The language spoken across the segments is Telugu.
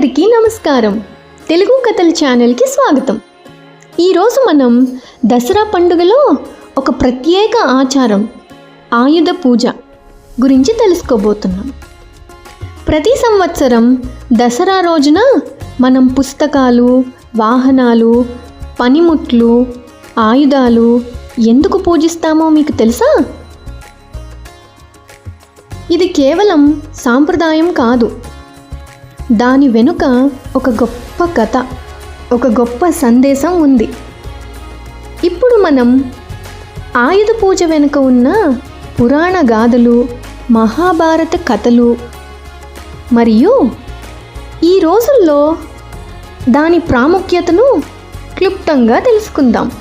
అందరికీ నమస్కారం. తెలుగు కథల ఛానల్కి స్వాగతం. ఈరోజు మనం దసరా పండుగలో ఒక ప్రత్యేక ఆచారం ఆయుధ పూజ గురించి తెలుసుకోబోతున్నాం. ప్రతి సంవత్సరం దసరా రోజున మనం పుస్తకాలు వాహనాలు పనిముట్లు ఆయుధాలు ఎందుకు పూజిస్తామో మీకు తెలుసా? ఇది కేవలం సాంప్రదాయం కాదు. దాని వెనుక ఒక గొప్ప కథ ఒక గొప్ప సందేశం ఉంది. ఇప్పుడు మనం ఆయుధ పూజ వెనుక ఉన్న పురాణ గాథలు మహాభారత కథలు మరియు ఈ రోజుల్లో దాని ప్రాముఖ్యతను క్లుప్తంగా తెలుసుకుందాం.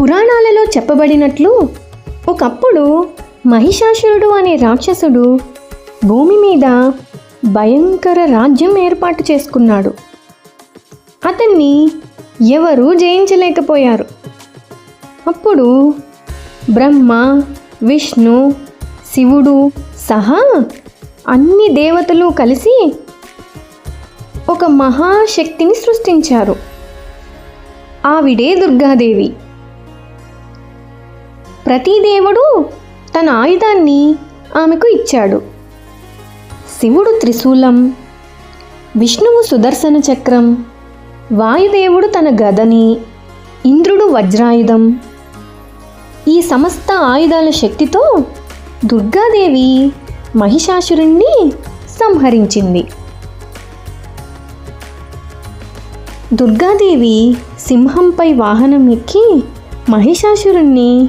పురాణాలలో చెప్పబడినట్లు ఒకప్పుడు మహిషాసురుడు అనే రాక్షసుడు భూమి మీద భయంకర రాజ్యం ఏర్పాటు చేసుకున్నాడు. అతన్ని ఎవరూ జయించలేకపోయారు. అప్పుడు బ్రహ్మ విష్ణు శివుడు సహా అన్ని దేవతలు కలిసి ఒక మహాశక్తిని సృష్టించారు. ఆవిడే దుర్గాదేవి. ప్రతి దేవుడు తన ఆయుధాన్ని ఆమెకు ఇచ్చాడు. శివుడు త్రిశూలం విష్ణువు సుదర్శన చక్రం వాయుదేవుడు తన గదని ఇంద్రుడు వజ్రాయుధం. ఈ సమస్త ఆయుధాల శక్తితో దుర్గాదేవి మహిషాసురుణ్ణి సంహరించింది. దుర్గాదేవి సింహంపై వాహనం ఎక్కి మహిషాసురుణ్ణి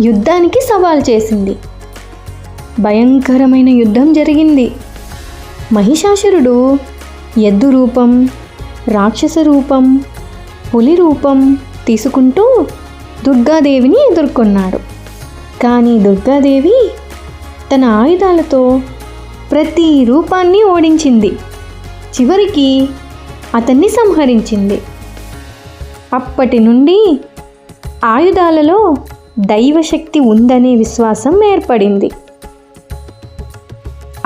యుద్ధానికి సవాల్ చేసింది. భయంకరమైన యుద్ధం జరిగింది. మహిషాసురుడు ఎద్దు రూపం రాక్షస రూపం పులి రూపం తీసుకుంటూ దుర్గాదేవిని ఎదుర్కొన్నాడు. కానీ దుర్గాదేవి తన ఆయుధాలతో ప్రతి రూపాన్ని ఓడించింది. చివరికి అతన్ని సంహరించింది. అప్పటి నుండి ఆయుధాలలో దైవశక్తి ఉందనే విశ్వాసం ఏర్పడింది.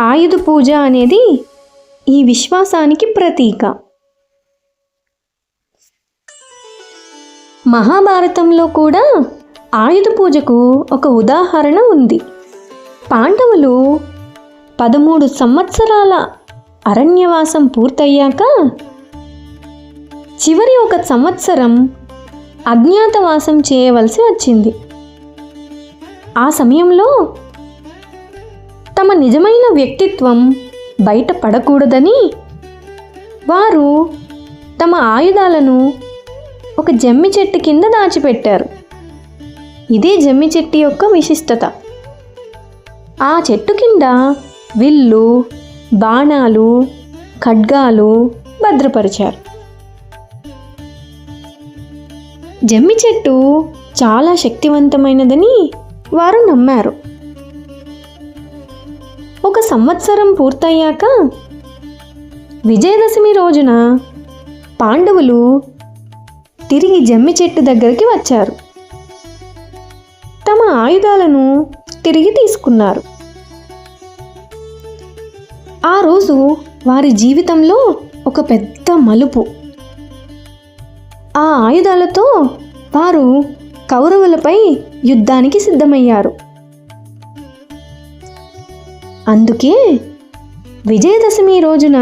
ఆయుధ పూజ అనేది ఈ విశ్వాసానికి ప్రతీక. మహాభారతంలో కూడా ఆయుధ పూజకు ఒక ఉదాహరణ ఉంది. పాండవులు పదమూడు సంవత్సరాల అరణ్యవాసం పూర్తయ్యాక చివరి ఒక సంవత్సరం అజ్ఞాతవాసం చేయవలసి వచ్చింది. ఆ సమయంలో తమ నిజమైన వ్యక్తిత్వం బయటపడకూడదని వారు తమ ఆయుధాలను ఒక జమ్మి చెట్టు కింద దాచిపెట్టారు. ఇదే జమ్మి చెట్టు యొక్క విశిష్టత. ఆ చెట్టు కింద విల్లు బాణాలు ఖడ్గాలు భద్రపరిచారు. జమ్మి చెట్టు చాలా శక్తివంతమైనదని వారు నమ్మారు. ఒక సంవత్సరం పూర్తయ్యాక విజయదశమి రోజున పాండవులు తిరిగి జమ్మి చెట్టు దగ్గరికి వచ్చారు. తమ ఆయుధాలను తిరిగి తీసుకున్నారు. ఆ రోజు వారి జీవితంలో ఒక పెద్ద మలుపు. ఆ ఆయుధాలతో వారు కౌరవులపై యుద్ధానికి సిద్ధమయ్యారు. అందుకే విజయదశమి రోజున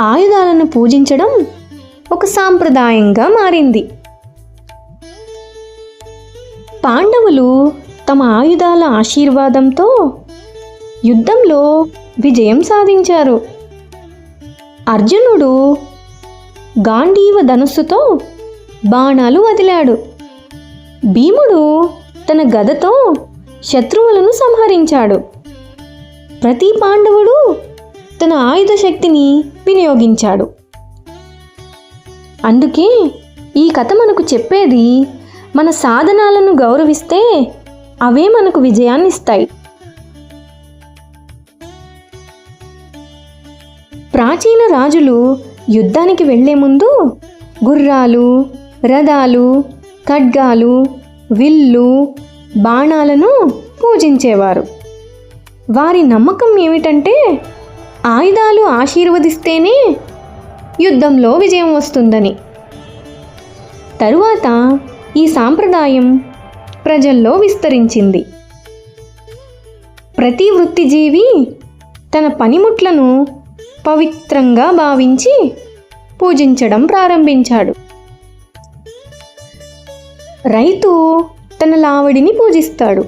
ఆయుధాలను పూజించడం ఒక సాంప్రదాయంగా మారింది. పాండవులు తమ ఆయుధాల ఆశీర్వాదంతో యుద్ధంలో విజయం సాధించారు. అర్జునుడు గాంధీవ ధనుస్సుతో బాణాలు వదిలాడు. భీముడు తన గదతో శత్రువులను సంహరించాడు. ప్రతి పాండవుడు తన ఆయుధ శక్తిని వినియోగించాడు. అందుకే ఈ కథ మనకు చెప్పేది మన సాధనాలను గౌరవిస్తే అవే మనకు విజయాన్ని ఇస్తాయి ప్రాచీన రాజులు యుద్ధానికి వెళ్ళే ముందు గుర్రాలు రథాలు ఖడ్గాలు విల్లు బాణాలను పూజించేవారు. వారి నమ్మకం ఏమిటంటే ఆయుధాలు ఆశీర్వదిస్తేనే యుద్ధంలో విజయం వస్తుందని. తరువాత ఈ సాంప్రదాయం ప్రజల్లో విస్తరించింది. ప్రతి వృత్తిజీవి తన పనిముట్లను పవిత్రంగా భావించి పూజించడం ప్రారంభించాడు. రైతు తన లావడిని పూజిస్తాడు.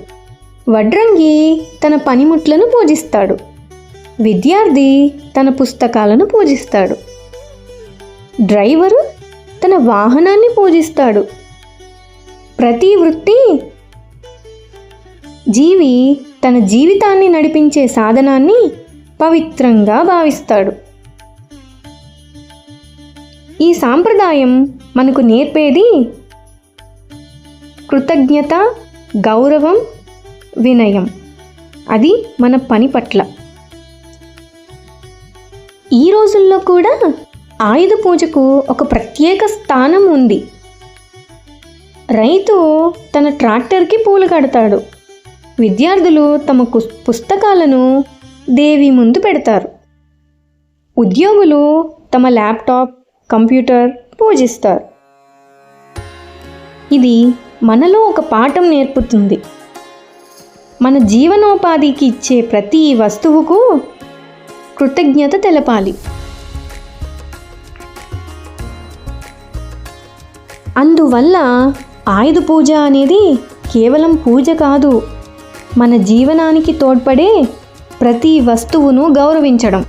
వడ్రంగి తన పనిముట్లను పూజిస్తాడు. విద్యార్థి తన పుస్తకాలను పూజిస్తాడు. డ్రైవరు తన వాహనాన్ని పూజిస్తాడు. ప్రతి వృత్తి జీవి తన జీవితాన్ని నడిపించే సాధనాన్ని పవిత్రంగా భావిస్తాడు. ఈ సాంప్రదాయం మనకు నేర్పేది కృతజ్ఞత గౌరవం వినయం. అది మన పని పట్ల. ఈ రోజుల్లో కూడా ఆయుధ పూజకు ఒక ప్రత్యేక స్థానం ఉంది. రైతు తన ట్రాక్టర్కి పూలు కడతాడు. విద్యార్థులు తమ పుస్తకాలను దేవి ముందు పెడతారు. ఉద్యోగులు తమ ల్యాప్టాప్ కంప్యూటర్ పూజిస్తారు. ఇది మనలో ఒక పాఠం నేర్పుతుంది. మన జీవనోపాధికి ఇచ్చే ప్రతి వస్తువుకు కృతజ్ఞత తెలపాలి. అందువల్ల ఆయుధ పూజ అనేది కేవలం పూజ కాదు మన జీవనానికి తోడ్పడే ప్రతి వస్తువును గౌరవించడం.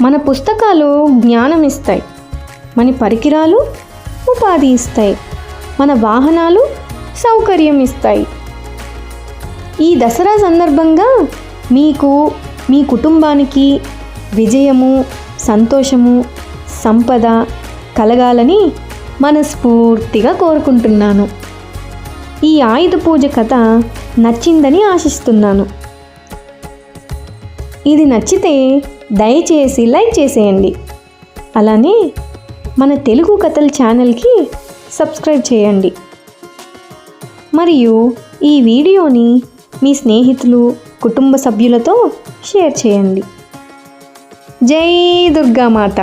మన పుస్తకాలు జ్ఞానం ఇస్తాయి మన పరికరాలు ఉపాధి ఇస్తాయి. మన వాహనాలు సౌకర్యం ఇస్తాయి. ఈ దసరా సందర్భంగా మీకు మీ కుటుంబానికి విజయము సంతోషము సంపద కలగాలని మనస్ఫూర్తిగా కోరుకుంటున్నాను. ఈ ఆయుధ పూజ కథ నచ్చిందని ఆశిస్తున్నాను. ఇది నచ్చితే దయచేసి లైక్ చేసేయండి. అలానే మన తెలుగు కథల ఛానల్కి సబ్స్క్రైబ్ చేయండి. మరియు ఈ వీడియోని మీ స్నేహితులు కుటుంబ సభ్యులతో షేర్ చేయండి. జై దుర్గామాత.